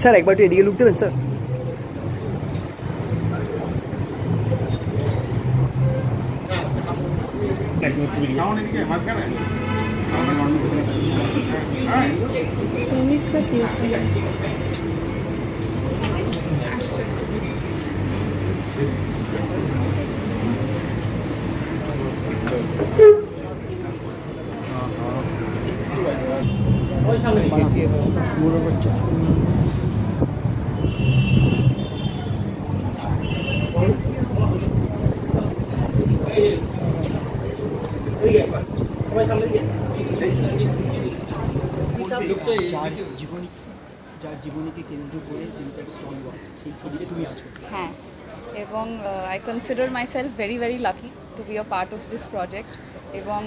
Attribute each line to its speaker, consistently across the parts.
Speaker 1: Sir একবার একটু এদিকে লুক দেবেন স্যার
Speaker 2: সামনে দিকে মাঝখানে
Speaker 1: যার জীবনী যার জীবনীকে কেন্দ্র করে কিন্তু একটা স্ট্রং সেই ছবিতে তুমি আছো।
Speaker 3: হ্যাঁ এবং I consider my self very very lucky to be a part of this project এবং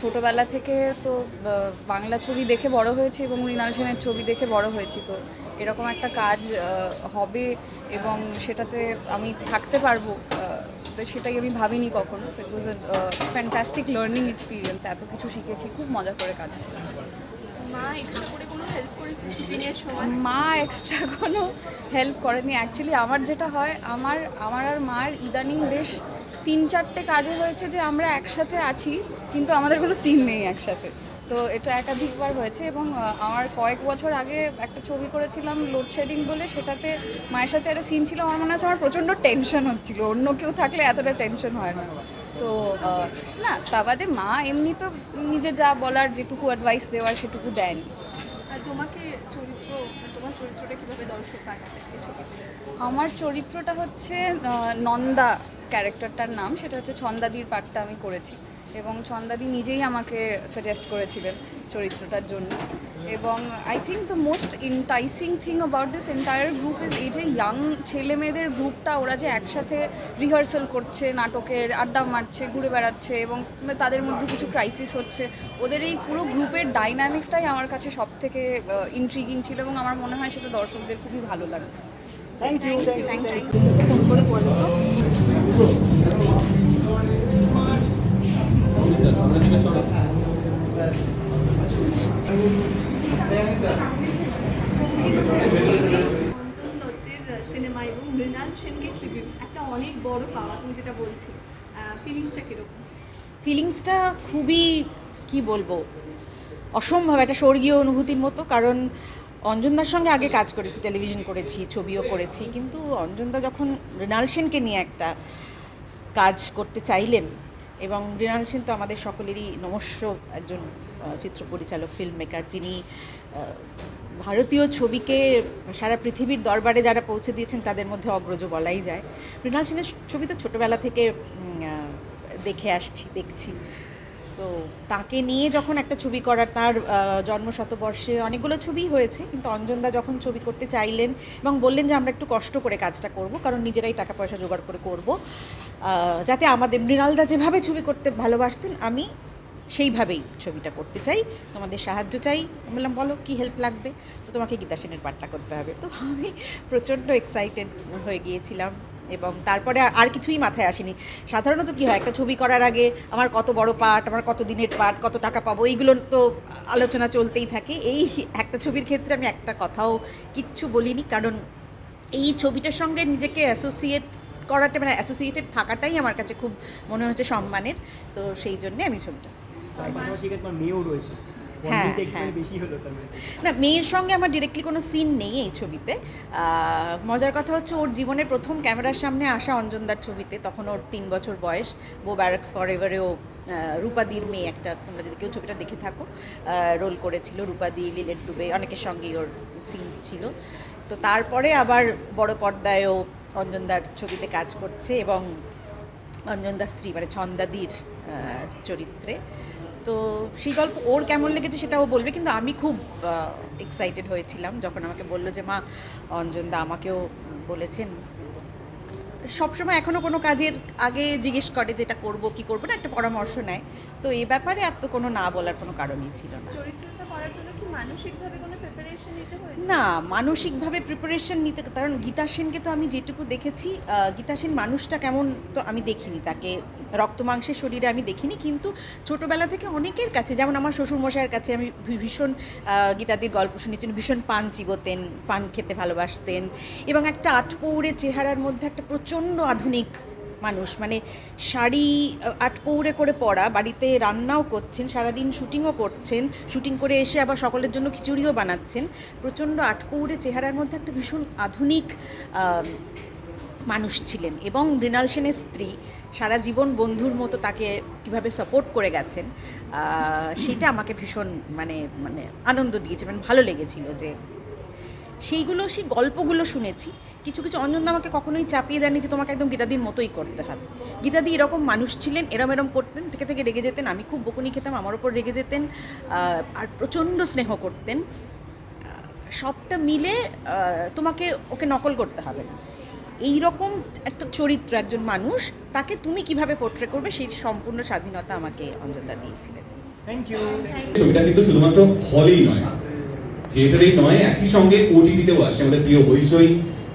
Speaker 3: ছোটোবেলা থেকে তো বাংলা ছবি দেখে বড় হয়েছি এবং মৃণাল সেনের ছবি দেখে বড় হয়েছি। তো এরকম একটা কাজ হবে এবং সেটাতে আমি থাকতে পারব তো সেটাই আমি ভাবিনি কখনো। So it was a fantastic learning experience এত কিছু শিখেছি খুব মজা করে কাজ করেছি।
Speaker 4: মা
Speaker 3: মা এক্সট্রা কোনো হেল্প করেনি। অ্যাকচুয়ালি আমার যেটা হয়, আমার আমার আর মার ইদানিং বেশ তিন চারটে কাজে হয়েছে যে আমরা একসাথে আছি, কিন্তু আমাদের কোনো সিন নেই একসাথে। তো এটা একাধিকবার হয়েছে এবং আমার কয়েক বছর আগে একটা ছবি করেছিলাম লোডশেডিং বলে, সেটাতে মায়ের সাথে একটা সিন ছিল, আমার মনে আছে আমার প্রচণ্ড টেনশন হচ্ছিল। অন্য কেউ থাকলে এতটা টেনশন হয় না। তো না, তা বাদে মা এমনি তো নিজে যা বলার, যেটুকু অ্যাডভাইস দেওয়ার, সেটুকু দেন
Speaker 4: আর তোমাকে চরিত্র তোমার চরিত্রটা দর্শক পাচ্ছে
Speaker 3: আমার চরিত্রটা হচ্ছে নন্দা ক্যারেক্টারটার নাম। সেটা হচ্ছে ছন্দাদির পাঠটা আমি করেছি। এবং ছন্দাদি নিজেই আমাকে সাজেস্ট করেছিলেন চরিত্রটার জন্য। এবং I think the most enticing thing about this entire group is এই যে ইয়াং ছেলে মেয়েদের গ্রুপটা ওরা যে একসাথে রিহার্সাল করছে নাটকের আড্ডা মারছে ঘুরে বেড়াচ্ছে এবং তাদের মধ্যে কিছু ক্রাইসিস হচ্ছে ওদের এই পুরো গ্রুপের ডাইনামিকটাই আমার কাছে সব থেকে ইন্ট্রিগিং ছিল এবং আমার মনে হয় সেটা দর্শকদের খুবই ভালো লাগে
Speaker 1: thank you thank you
Speaker 4: cinema এবং সেনকে একটা অনেক যেটা ফিলিংসটা কীরকম?
Speaker 5: ফিলিংসটা খুবই, কি বলব, অসম্ভব, একটা স্বর্গীয় অনুভূতির মতো, কারণ অঞ্জনদার সঙ্গে আগে কাজ করেছি টেলিভিশন করেছি, ছবিও করেছি, কিন্তু অঞ্জনদা যখন মৃণাল সেনকে নিয়ে একটা কাজ করতে চাইলেন, এবং মৃণাল সেন তো আমাদের সকলেরই নমস্য একজন চিত্র পরিচালক ফিল্ম মেকার যিনি ভারতীয় ছবিকে সারা পৃথিবীর দরবারে যারা পৌঁছে দিয়েছেন তাদের মধ্যে অগ্রজ বলাই যায়। মৃণাল সেনের ছবি তো ছোটোবেলা থেকে দেখে আসছি, দেখছি। তো তাকে নিয়ে যখন একটা ছবি করার, তার জন্ম শতবর্ষে অনেকগুলো ছবি হয়েছে, কিন্তু অঞ্জনদা যখন ছবি করতে চাইলেন এবং বললেন যে আমরা একটু কষ্ট করে কাজটা করব, কারণ নিজেরাই টাকা পয়সা জোগাড় করে করব যাতে আমাদের মৃণালদা যেভাবে ছবি করতে ভালোবাসতেন, আমি সেইভাবেই ছবিটা করতে চাই। তোমাদের সাহায্য চাই। আমি বললাম, বলো, কী হেল্প লাগবে? তো তোমাকে গীতা সেনের পাঠটা করতে হবে। তো আমি প্রচণ্ড এক্সাইটেড হয়ে গিয়েছিলাম এবং তারপরে আর- কিছুই মাথায় আসেনি। সাধারণত কী হয়, একটা ছবি করার আগে আমার কত বড় পার্ট আমার কত দিনের পার্ট কত টাকা পাবো, এইগুলো তো আলোচনা চলতেই থাকে। এই একটা ছবির ক্ষেত্রে আমি একটা কথাও কিচ্ছু বলিনি। কারণ এই ছবিটার সঙ্গে নিজেকে অ্যাসোসিয়েট করাটা মানে অ্যাসোসিয়েটেড থাকাটাই আমার কাছে খুব মনে হচ্ছে সম্মানের। তো সেই জন্যে আমি ছবিটা
Speaker 1: পাশাপাশি এখানে মেয়েও রয়েছে।
Speaker 5: হ্যাঁ, হ্যাঁ।
Speaker 1: মানে।
Speaker 5: না মেয়ের সঙ্গে আমার ডিরেক্টলি কোনো সিন নেই এই ছবিতে। মজার কথা হচ্ছে ওর জীবনের প্রথম ক্যামেরার সামনে আসা অঞ্জনদার ছবিতে তখন ওর তিন বছর বয়স। বো ব্যারাক্স ফর এভারেও রূপাদির মেয়ে একটা তোমরা যদি কেউ ছবিটা দেখে থাকো রোল করেছিল রূপাদি লিলেট দুবে অনেকের সঙ্গেই ওর সিনস ছিল। তো তারপরে আবার বড় পর্দায়ও অঞ্জনদার ছবিতে কাজ করছে এবং অঞ্জনদার স্ত্রী মানে ছন্দাদির চরিত্রে। তো সেই গল্প ওর কেমন লেগেছে সেটা ও বলবে, কিন্তু আমি খুব এক্সাইটেড হয়েছিলাম যখন আমাকে বলল যে, মা অঞ্জনদা আমাকেও বলেছেন। সবসময় এখনও কোনো কাজের আগে জিজ্ঞেস করে যে, এটা করব, কি করব? না, একটা পরামর্শ নেয়। তো এ ব্যাপারে আর তো কোনো না বলার কোনো কারণই ছিল না।
Speaker 4: চরিত্রটা করার জন্য মানসিকভাবে কোনো
Speaker 5: না, মানসিকভাবে প্রিপারেশন নিতে কারণ গীতা সেনকে তো আমি যেটুকু দেখেছি গীতা সেন মানুষটা কেমন তো আমি দেখিনি। তাকে রক্ত মাংসের শরীরে আমি দেখিনি, কিন্তু ছোটোবেলা থেকে অনেকের কাছে, যেমন আমার শ্বশুরমশাইয়ের কাছে আমি ভীষণ গীতাদির গল্প শুনেছেন ভীষণ পান চিবোতেন, পান খেতে ভালোবাসতেন এবং একটা আটপৌরে চেহারার মধ্যে একটা প্রচণ্ড আধুনিক মানুষ মানে শাড়ি আটপৌরে করে পরা, বাড়িতে রান্নাও করছেন, সারাদিন শুটিংও করছেন, শুটিং করে এসে আবার সকলের জন্য খিচুড়িও বানাচ্ছেন। প্রচণ্ড আটপৌরে চেহারার মধ্যে একটা ভীষণ আধুনিক মানুষ ছিলেন এবং মৃণাল সেনের স্ত্রী সারা জীবন বন্ধুর মতো তাকে কীভাবে সাপোর্ট করে গেছেন সেটা আমাকে ভীষণ মানে মানে আনন্দ দিয়েছে মানে ভালো লেগেছিল যে সেইগুলো, সেই গল্পগুলো শুনেছি। কিছু কিছু অঞ্জনদা আমাকে কখনোই চাপিয়ে দেননি যে তোমাকে একদম গীতাদির মতোই করতে হবে। গীতাদি এরকম মানুষ ছিলেন, এরম এরম করতেন, থেকে থেকে রেগে যেতেন, আমি খুব বকুনি খেতাম, আমার ওপর রেগে যেতেন আর প্রচণ্ড স্নেহ করতেন। সবটা মিলে তোমাকে ওকে নকল করতে হবে এই রকম একটা চরিত্র একজন মানুষ, তাকে তুমি কীভাবে পোট্রে করবে, সেই সম্পূর্ণ স্বাধীনতা আমাকে অঞ্জনদা দিয়েছিলেন।
Speaker 1: থ্যাংক ইউ
Speaker 6: ছবিটা কিন্তু শুধুমাত্র হলেই নয়। থিয়েটারেই নয় একই সঙ্গে ওটিটিতেও আসছে আমাদের প্রিয় হইচই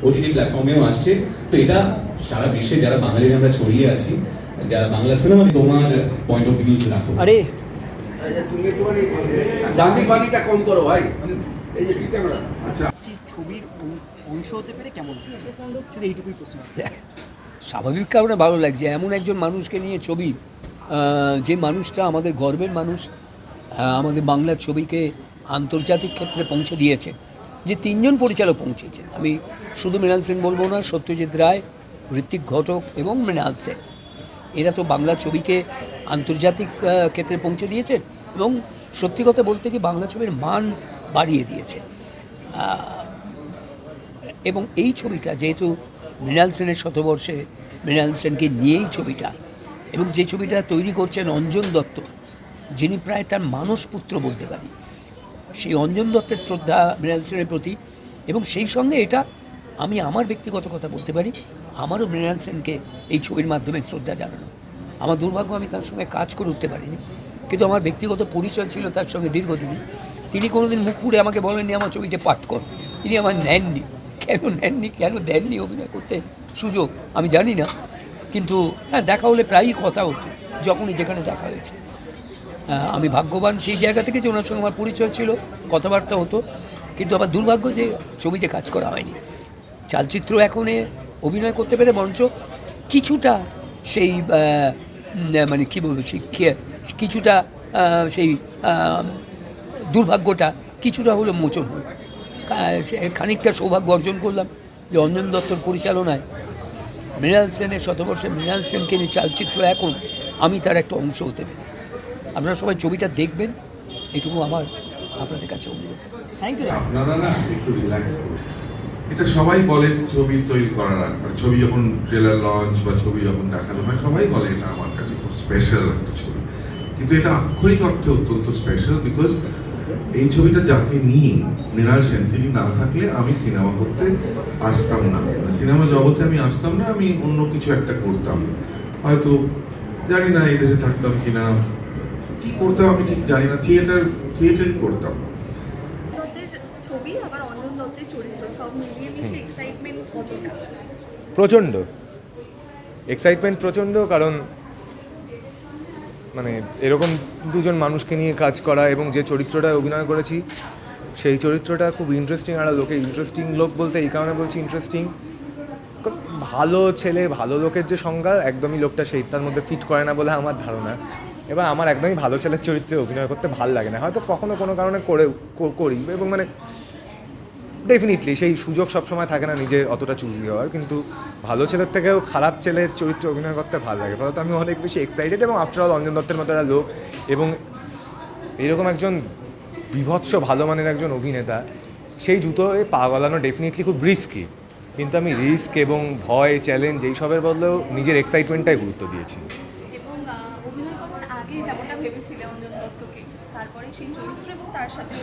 Speaker 6: ওটিটি প্ল্যাটফর্মেও আসছে। তো এটা সারা বিশ্বে যারা বাঙালিরা আমরা ছড়িয়ে আছি যারা বাংলা সিনেমা তোমার পয়েন্ট অফ ভিউজ রাখো।
Speaker 1: আরে।
Speaker 7: আচ্ছা, তুমি একটুখানি দান্দি পানিটা কম করো ভাই। এই যে ক্যামেরা
Speaker 1: একটি ছবির অংশ হতে পেরে কেমন লাগছে শুধু এইটুকুই প্রশ্ন।
Speaker 8: স্বাভাবিক কারণে ভালো লাগছে এমন একজন মানুষকে নিয়ে ছবি যে মানুষটা আমাদের গর্বের মানুষ আমাদের বাংলার ছবিকে আন্তর্জাতিক ক্ষেত্রে পৌঁছে দিয়েছে, যে তিনজন পরিচালক পৌঁছেছেন। আমি শুধু মৃণাল সেন বলব না সত্যজিৎ রায় ঋত্বিক ঘটক এবং মৃণাল সেন। এরা তো বাংলা ছবিকে আন্তর্জাতিক ক্ষেত্রে পৌঁছে দিয়েছে এবং সত্যি কথা বলতে কি বাংলা ছবির মান বাড়িয়ে দিয়েছে। এবং এই ছবিটা যেহেতু মৃণাল সেনের শতবর্ষে, মৃণাল সেনকে নিয়েই ছবিটা এবং যে ছবিটা তৈরি করছেন অঞ্জন দত্ত, যিনি প্রায় তার মানসপুত্র বলতে পারি। সেই অঞ্জন দত্তের শ্রদ্ধা মৃণাল সেনের প্রতি এবং সেই সঙ্গে এটা আমি আমার ব্যক্তিগত কথা বলতে পারি, আমারও মৃণাল সেনকে এই ছবির মাধ্যমে শ্রদ্ধা জানানো। আমার দুর্ভাগ্য আমি তার সঙ্গে কাজ করে উঠতে পারিনি, কিন্তু আমার ব্যক্তিগত পরিচয় ছিল তার সঙ্গে দীর্ঘদিনই। তিনি কোনোদিন মুখ পুড়ে আমাকে বলেননি আমার ছবিতে পাঠ কর। তিনি আমার নেননি। কেন নেননি? কেন দেননি অভিনয় করতে? সুযোগ আমি জানি না। কিন্তু হ্যাঁ দেখা হলে প্রায়ই কথা হতো, যখনই যেখানে দেখা হয়েছে। আমি ভাগ্যবান সেই জায়গা থেকে যে ওনার সঙ্গে আমার পরিচয় ছিল, কথাবার্তা হতো। কিন্তু আবার দুর্ভাগ্য যে ছবিতে কাজ করা হয়নি। চালচিত্র এখন অভিনয় করতে পেরে মঞ্চ কিছুটা সেই মানে কী বলব কিছুটা সেই দুর্ভাগ্যটা কিছুটা হলো মোচন হল। খানিকটা সৌভাগ্য অর্জন করলাম যে অঞ্জন দত্তর পরিচালনায় মৃণাল সেনের শতবর্ষে মৃণাল সেনকে নিয়ে চালচিত্র এখন আমি তার একটা অংশ হতে পারি আপনারা সবাই ছবিটা দেখবেন এটুকু আমার আপনাদের কাছে অনুরোধ।
Speaker 1: থ্যাংক ইউ
Speaker 2: আপনারা না একটু রিল্যাক্স এটা সবাই বলেন ছবি তৈরি করার আগে মানে ছবি যখন ট্রেলার লঞ্চ বা ছবি যখন দেখানো হয় সবাই বলে এটা আমার কাছে খুব স্পেশাল একটা ছবি। কিন্তু এটা আক্ষরিক অর্থে অত্যন্ত স্পেশাল বিকজ এই ছবিটা যাকে নিয়ে মৃণাল সেন তিনি না থাকলে আমি সিনেমা করতে আসতাম না। সিনেমা জগতে আমি আসতাম না আমি অন্য কিছু একটা করতাম। হয়তো জানি না এই দেশে থাকতাম কিনা কি করতাম আমি ঠিক জানি না থিয়েটার থিয়েটারই করতাম।
Speaker 4: দত্তের ছবি আবার অঞ্জন চরিত্র সব মিলিয়ে মিশে এক্সাইটমেন্ট কতটা?
Speaker 9: প্রচণ্ড। এক্সাইটমেন্ট প্রচণ্ড কারণ মানে এরকম দুজন মানুষকে নিয়ে কাজ করা এবং যে চরিত্রটায় অভিনয় করেছি সেই চরিত্রটা খুব ইন্টারেস্টিং আর লোকে ইন্টারেস্টিং লোক বলতে এই কারণে বলছি ইন্টারেস্টিং ভালো ছেলে ভালো লোকের যে সংজ্ঞা একদমই লোকটা সেইটার মধ্যে ফিট করে না বলে আমার ধারণা। এবার আমার একদমই ভালো ছেলের চরিত্রে অভিনয় করতে ভালো লাগে না। হয়তো কখনো কোনো কারণে করে করি এবং মানে ডেফিনেটলি সেই সুযোগ সবসময় থাকে না নিজের অতটা চুজি হওয়ার। কিন্তু ভালো ছেলের থেকেও খারাপ ছেলের চরিত্রে অভিনয় করতে ভালো লাগে। ফলত আমি অনেক বেশি এক্সাইটেড এবং আফটার অল অঞ্জন দত্তের মতো একটা লোক এবং এরকম একজন বিভৎস ভালো মানের একজন অভিনেতা, সেই জুতোয় পা গলানো ডেফিনেটলি খুব রিস্কি কিন্তু আমি রিস্ক এবং ভয় চ্যালেঞ্জ এইসবের বদলেও নিজের এক্সাইটমেন্টটাই গুরুত্ব দিয়েছি
Speaker 4: এবং আহ, অভিনয় করার আগে যেমনটা ভেবেছিলে অঞ্জন দত্তকে তারপরে সেই চরিত্র এবং তার সাথে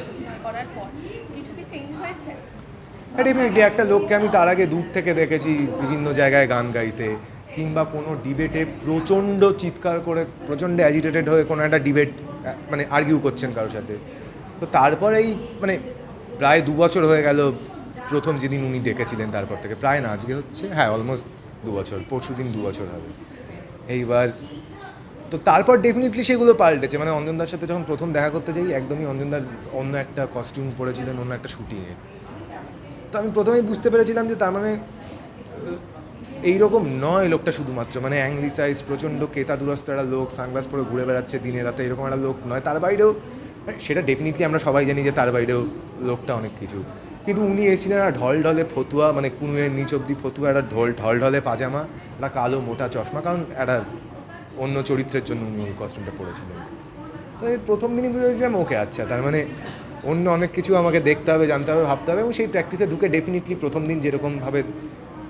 Speaker 4: করার পর। কিছু কি চেঞ্জ হয়েছে?
Speaker 9: ডেফিনেটলি একটা লোককে আমি তার আগে দূর থেকে দেখেছি বিভিন্ন জায়গায় গান গাইতে, কিংবা কোনো ডিবেটে প্রচণ্ড চিৎকার করে, প্রচণ্ড অ্যাজিটেটেড হয়ে কোনো একটা ডিবেট মানে আর্গিউ করছেন কারোর সাথে। তো তারপরেই মানে প্রায় দু বছর হয়ে গেল, প্রথম যেদিন উনি ডেকেছিলেন তারপর থেকে। প্রায় না, আজকে হচ্ছে হ্যাঁ অলমোস্ট দু বছর পরশু দিন দু বছর হবে। এইবার তো তারপর ডেফিনেটলি সেগুলো পাল্টেছে। মানে অঞ্জনদার সাথে যখন প্রথম দেখা করতে যাই, একদমই অঞ্জনদার অন্য একটা কস্টিউম পরেছিলেন, অন্য একটা শুটিংয়ে তো আমি প্রথমেই বুঝতে পেরেছিলাম যে তার মানে এইরকম নয় লোকটা শুধুমাত্র। মানে অ্যাংলি সাইজ প্রচণ্ড কেতা দুরস্ত একটা লোক সানগ্লাস পরে ঘুরে বেড়াচ্ছে দিনে রাতে, এরকম একটা লোক নয়। তার বাইরেও মানে সেটা ডেফিনেটলি আমরা সবাই জানি যে তার বাইরেও লোকটা অনেক কিছু। কিন্তু উনি এসেছিলেন একটা ঢল ঢলে ফতুয়া মানে কুনুয়ের নিচ অব্দি ফতুয়া, একটা ঢল ঢল ঢলে পাজামা একটা কালো মোটা চশমা, কারণ একটা অন্য চরিত্রের জন্য উনি ওই কস্টিউমটা পরেছিলেন। তো এই প্রথম দিনই বুঝেছিলাম ওকে আচ্ছা তার মানে অন্য অনেক কিছু আমাকে দেখতে হবে জানতে হবে ভাবতে হবে এবং সেই প্র্যাকটিসে ঢুকে ডেফিনেটলি প্রথম দিন যেরকমভাবে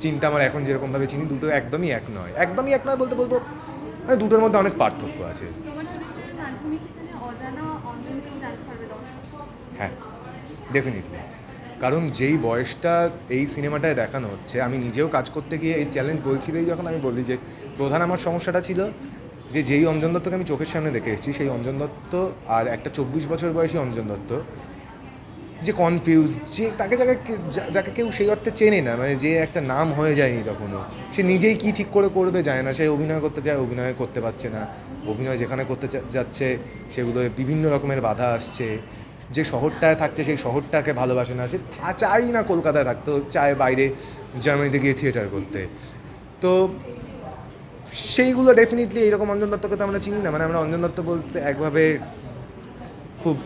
Speaker 9: চিন্তা আমার এখন যেরকমভাবে চিনি দুটো একদমই এক নয়। একদমই এক নয় বলতে বলব মানে দুটোর মধ্যে অনেক পার্থক্য আছে। হ্যাঁ ডেফিনেটলি কারণ যেই বয়সটা এই সিনেমাটায় দেখানো হচ্ছে আমি নিজেও কাজ করতে গিয়ে এই চ্যালেঞ্জ বলছিলেই যখন আমি বলি যে প্রধান আমার সমস্যাটা ছিল যে যেই অঞ্জন দত্তকে আমি চোখের সামনে দেখে এসেছি, সেই অঞ্জন দত্ত আর একটা চব্বিশ বছর বয়সী অঞ্জন দত্ত, যে কনফিউজ যে তাকে যাকে যাকে কেউ সেই অর্থে চেনে না মানে যে একটা নাম হয়ে যায়নি তখনও। সে নিজেই কি ঠিক করে করবে যায় না, সে অভিনয় করতে চায়, অভিনয় করতে পারছে না। অভিনয় যেখানে করতে যাচ্ছে, সেগুলো বিভিন্ন রকমের বাধা আসছে। যে শহরটায় থাকছে, সেই শহরটাকে ভালোবাসে না, সে চাই না কলকাতায় থাকতে চায় বাইরে জার্মানিতে গিয়ে থিয়েটার করতে। তো সেইগুলো ডেফিনেটলি এইরকম অঞ্জন দত্তকে তো আমরা চিনি না। মানে আমরা অঞ্জন দত্ত বলতে একভাবে খুব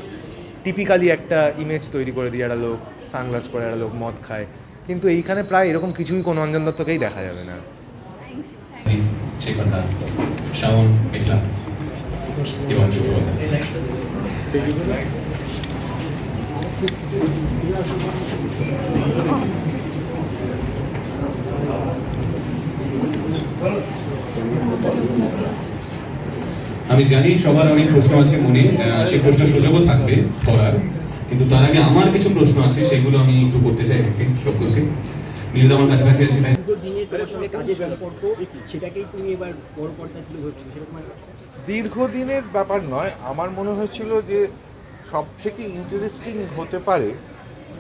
Speaker 9: টিপিক্যালি একটা ইমেজ তৈরি করে দিয়ে একটা লোক সানগ্লাস পরে একটা লোক, মদ খায়। কিন্তু এইখানে প্রায় এরকম কিছুই কোনো অঞ্জন দত্তকেই দেখা যাবে না।
Speaker 6: শুভ্রতা আমি জানি সবার অনেক প্রশ্ন আছে মনে সেই প্রশ্নের সুযোগও থাকবে করার, কিন্তু তার আগে আমার কিছু প্রশ্ন আছে, সেগুলো আমি একটু করতে চাই ওকে সবগুলোকে। নীল আমার কাছাকাছি আছে, তাই
Speaker 10: দীর্ঘদিনের ব্যাপার নয়, আমার মনে হয়েছিল যে সব থেকে ইন্টারেস্টিং হতে পারে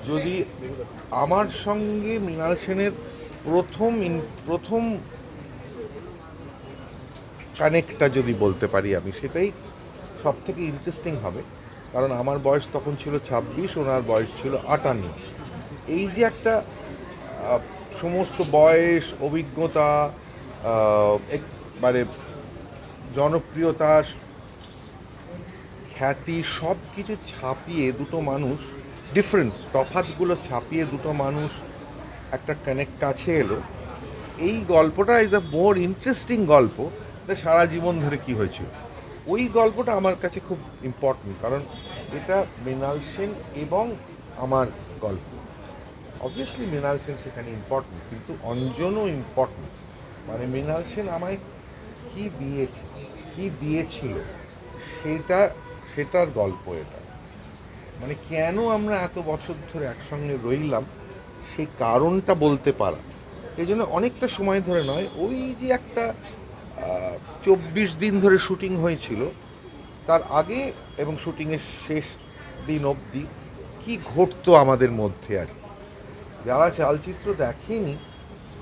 Speaker 10: যদি আমার সঙ্গে মৃণাল সেনের প্রথম প্রথম কানেক্টটা যদি বলতে পারি আমি, সেটাই সব থেকে ইন্টারেস্টিং হবে। কারণ আমার বয়স তখন ছিল ছাব্বিশ, ওনার বয়স ছিল আটান্ন। এই যে একটা সমস্ত বয়স, অভিজ্ঞতা মানে জনপ্রিয়তা, খ্যাতি সব কিছু ছাপিয়ে দুটো মানুষ ডিফারেন্স তফাতগুলো ছাপিয়ে দুটো মানুষ একটা কানেক্ট কাছে এলো। এই গল্পটা ইজ আ মোর ইন্টারেস্টিং গল্প। সারা জীবন ধরে কি হয়েছিল। ওই গল্পটা আমার কাছে খুব ইম্পর্টেন্ট কারণ এটা মৃণাল সেন এবং আমার গল্প। অবভিয়াসলি মৃণাল সেন সেখানে ইম্পর্টেন্ট কিন্তু অঞ্জনও ইম্পর্টেন্ট মানে মৃণাল সেন আমায় কী দিয়েছে, কী দিয়েছিল, সেটা, সেটার গল্প এটা। মানে কেন আমরা এত বছর ধরে একসঙ্গে রইলাম, সেই কারণটা বলতে পারা। এই জন্য অনেকটা সময় ধরে নয়, ওই যে একটা চব্বিশ দিন ধরে শুটিং হয়েছিল। তার আগে এবং শুটিংয়ের শেষ দিন অবধি কি ঘটতো আমাদের মধ্যে আর যারা চালচিত্র দেখেনি,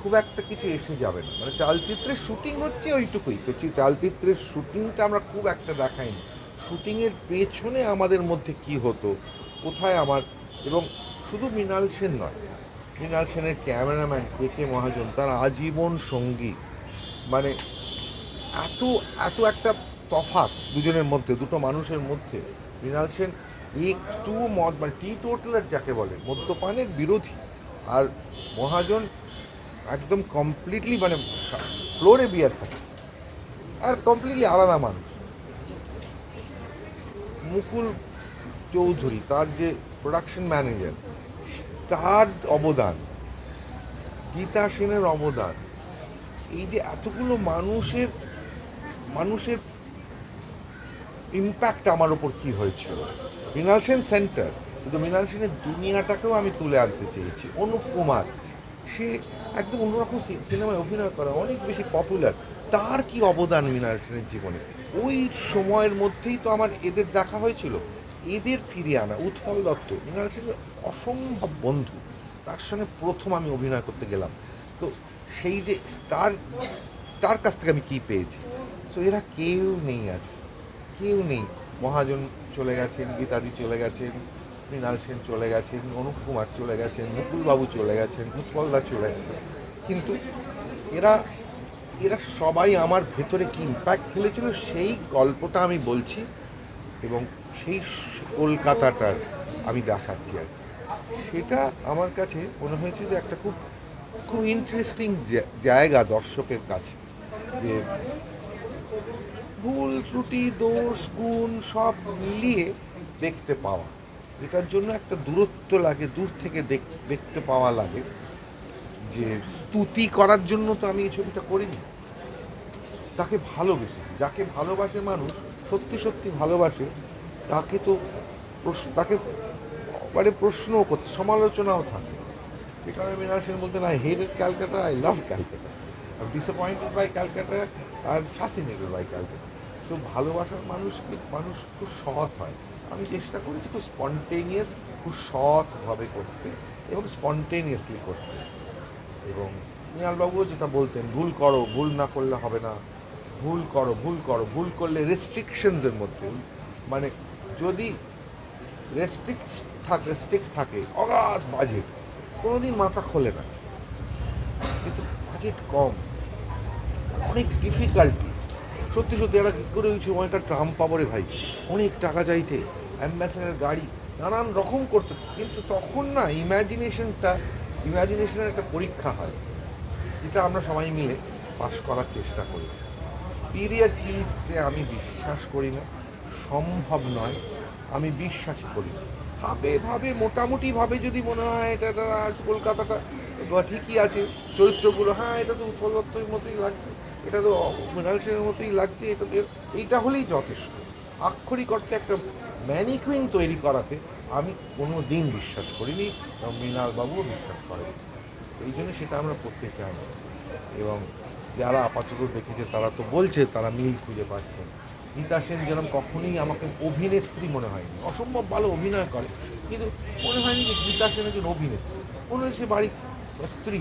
Speaker 10: খুব একটা কিছু এসে যাবে না। মানে চালচিত্রের শুটিং হচ্ছে ওইটুকুই। চালচিত্রের শুটিংটা আমরা খুব একটা দেখাইনি। শুটিংয়ের পেছনে আমাদের মধ্যে কি হতো, কোথায় আমার, এবং শুধু মৃণাল সেন নয়, মৃণাল সেনের ক্যামেরাম্যান কে কে মহাজন, তার আজীবন সঙ্গী। মানে এত এত একটা তফাৎ দুজনের মধ্যে, দুটো মানুষের মধ্যে। মৃণাল সেন একটু মদ মানে টি টোটালার যাকে বলে, মদ্যপানের বিরোধী। আর মহাজন একদম কমপ্লিটলি মানে ফ্লোরে বিয়ার থাকে। আর কমপ্লিটলি আলাদা মানুষ। মুকুল চৌধুরী, তার যে প্রোডাকশন ম্যানেজার তার অবদান, গীতা সেনের অবদান, এই যে এতগুলো মানুষের মানুষের ইম্প্যাক্ট আমার ওপর কি হয়েছিল? মৃণাল সেন সেন্টার কিন্তু মৃণাল সেনের দুনিয়াটাকেও আমি তুলে আনতে চেয়েছি। অনুপ কুমার, সে একদম অন্যরকম সিনেমায় অভিনয় করা, অনেক বেশি পপুলার তার কি অবদান মৃণাল সেনের জীবনে? ওই সময়ের মধ্যেই তো আমার এদের দেখা হয়েছিল। এদের ফিরিয়ে আনা, উৎপল দত্ত মৃণাল সেনের অসম্ভব বন্ধু, তার সঙ্গে প্রথম আমি অভিনয় করতে গেলাম। তো সেই যে তার তার কাছ থেকে আমি কী পেয়েছি? তো এরা কেউ নেই আছে কেউ নেই। মহাজন চলে গেছেন, গীতাদি চলে গেছেন, মৃণাল সেন চলে গেছেন, অনুপ কুমার চলে গেছেন মুকুলবাবু চলে গেছেন, উৎপলদা চলে গেছেন। কিন্তু এরা এরা সবাই আমার ভেতরে কি ইম্প্যাক্ট ফেলেছিল সেই গল্পটা আমি বলছি এবং সেই কলকাতাটার আমি দেখাচ্ছি আর। সেটা আমার কাছে মনে হয়েছে যে একটা খুব খুব ইন্টারেস্টিং জায়গা দর্শকের কাছে। যে ভুল, ত্রুটি, দোষ, গুণ সব মিলিয়ে দেখতে পাওয়া। এটার জন্য একটা দূরত্ব লাগে, দূর থেকে দেখ- দেখতে পাওয়া লাগে যে স্তুতি করার জন্য তো আমি এই ছবিটা করিনি। তাকে ভালোবেসেছি, যাকে ভালোবাসে মানুষ, সত্যি সত্যি ভালোবাসে, তাকে তো তাকে মানে প্রশ্নও করতে সমালোচনাও থাকে। যে কারণে মৃণাল সেন বলতেন I hated Calcutta I love Calcutta disappointed by Calcutta I am fascinated by Calcutta so ভালোবাসার মানুষ কি- মানুষ খুব সৎ হয়। আমি চেষ্টা করেছি খুব স্পন্টেনিয়াস খুব সৎভাবে করতে এবং স্পন্টেনিয়াসলি করতে। এবং মৃণালবাবুও যেটা বলতেন, ভুল করো, ভুল না করলে হবে না। ভুল করো ভুল করো, ভুল করলে রেস্ট্রিকশনসের মধ্যে। মানে যদি রেস্ট্রিক্ট থাকে রেস্ট্রিক্ট থাকে, অগাধ বাজেট কোনোদিন মাথা খোলে না। কিন্তু বাজেট কম, অনেক ডিফিকাল্টি সত্যি সত্যি এরা কী করে ওই সময়টা ট্রাম পাবো রে ভাই, অনেক টাকা চাইছে অ্যাম্বাসেডার গাড়ি, নানান রকম করতে। কিন্তু তখন না ইম্যাজিনেশনটা ইম্যাজিনেশনের একটা পরীক্ষা হয়, যেটা আমরা সবাই মিলে পাশ করার চেষ্টা করেছি পিরিয়ড পিসে আমি বিশ্বাস করি না, সম্ভব নয়, আমি বিশ্বাসই করি। ভাবে ভাবে মোটামুটিভাবে যদি মনে হয় এটা কলকাতাটা ঠিকই আছে, চরিত্রগুলো হ্যাঁ এটা তো উৎপল মতোই লাগছে। এটা তো মৃণাল সেনের মতোই লাগছে, এটা এইটা হলেই যথেষ্ট। আক্ষরিক অর্থে একটা ম্যানিকুইন তৈরি করাতে আমি কোনো দিন বিশ্বাস করিনি এবং মৃণালবাবুও বিশ্বাস করেন। এই জন্য সেটা আমরা করতে চাই না। এবং যারা আপাতত দেখেছে, তারা তো বলছে, তারা মিল খুঁজে পাচ্ছে। গীতা সেন যেরকম কখনোই আমাকে অভিনেত্রী মনে হয়নি। অসম্ভব ভালো অভিনয় করে, কিন্তু মনে হয়নি যে গীতা সেন একজন অভিনেত্রী। মনে হয় সে বাড়ির স্ত্রী,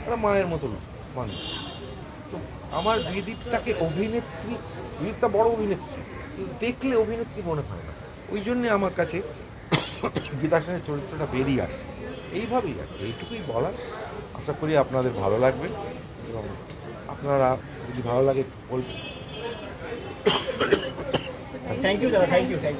Speaker 10: একটা মায়ের মতো মানুষ। আমার বিদীপটাকে অভিনেত্রী বিদীপটা বড় অভিনেত্রী, দেখলে অভিনেত্রী মনে হয় না। ওই জন্যে আমার কাছে গীতা সেনের চরিত্রটা বেরিয়ে আসে। এইভাবেই আর এইটুকুই বলার। আশা করি আপনাদের ভালো লাগবে এবং আপনারা যদি ভালো লাগে বলবেন।
Speaker 1: থ্যাংক ইউ দাদা থ্যাংক ইউ থ্যাংক ইউ